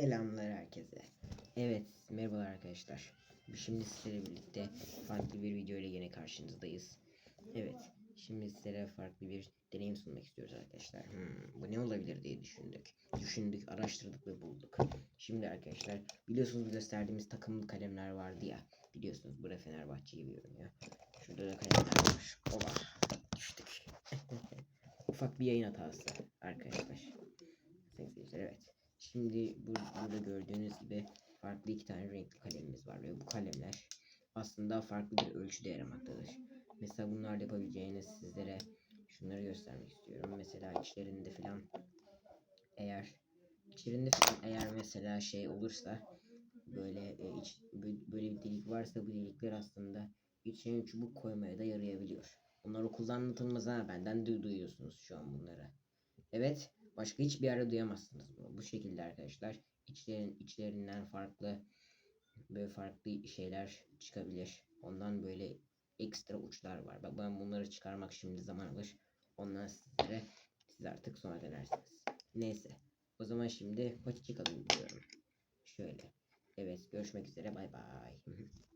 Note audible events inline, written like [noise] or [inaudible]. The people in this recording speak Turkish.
Selamlar herkese. Evet, merhabalar arkadaşlar. Şimdi sizlerle birlikte farklı bir video ile yine karşınızdayız. Evet, şimdi sizlere farklı bir deneyim sunmak istiyoruz arkadaşlar. Hmm, bu ne olabilir diye düşündük. Düşündük, araştırdık ve bulduk. Şimdi arkadaşlar, biliyorsunuz gösterdiğimiz takımlı kalemler vardı ya. Biliyorsunuz burada Fenerbahçe gibi görünüyor. Şurada da kalemler var. Oba, düştük. [laughs] Ufak bir yayın hatası arkadaşlar. Şimdi bu, burada gördüğünüz gibi farklı iki tane renkli kalemimiz var ve bu kalemler aslında farklı bir ölçüde yaramaktadır. Mesela bunlarda yapabileceğiniz sizlere şunları göstermek istiyorum. Mesela içlerinde falan eğer içlerinde falan eğer mesela şey olursa böyle e, iç, bö- böyle bir delik varsa bu delikler aslında içine çubuk koymaya da yarayabiliyor. Bunlar okulda anlatılmaz ha benden de duyuyorsunuz şu an bunları. Evet Başka hiçbir yerde duyamazsınız bunu. Bu şekilde arkadaşlar. İçlerin, içlerinden farklı böyle farklı şeyler çıkabilir. Ondan böyle ekstra uçlar var. Bak ben bunları çıkarmak şimdi zaman alır. Ondan sizlere siz artık sonra denersiniz. Neyse. O zaman şimdi hoşçakalın diyorum. Şöyle. Evet görüşmek üzere bay bay. [laughs]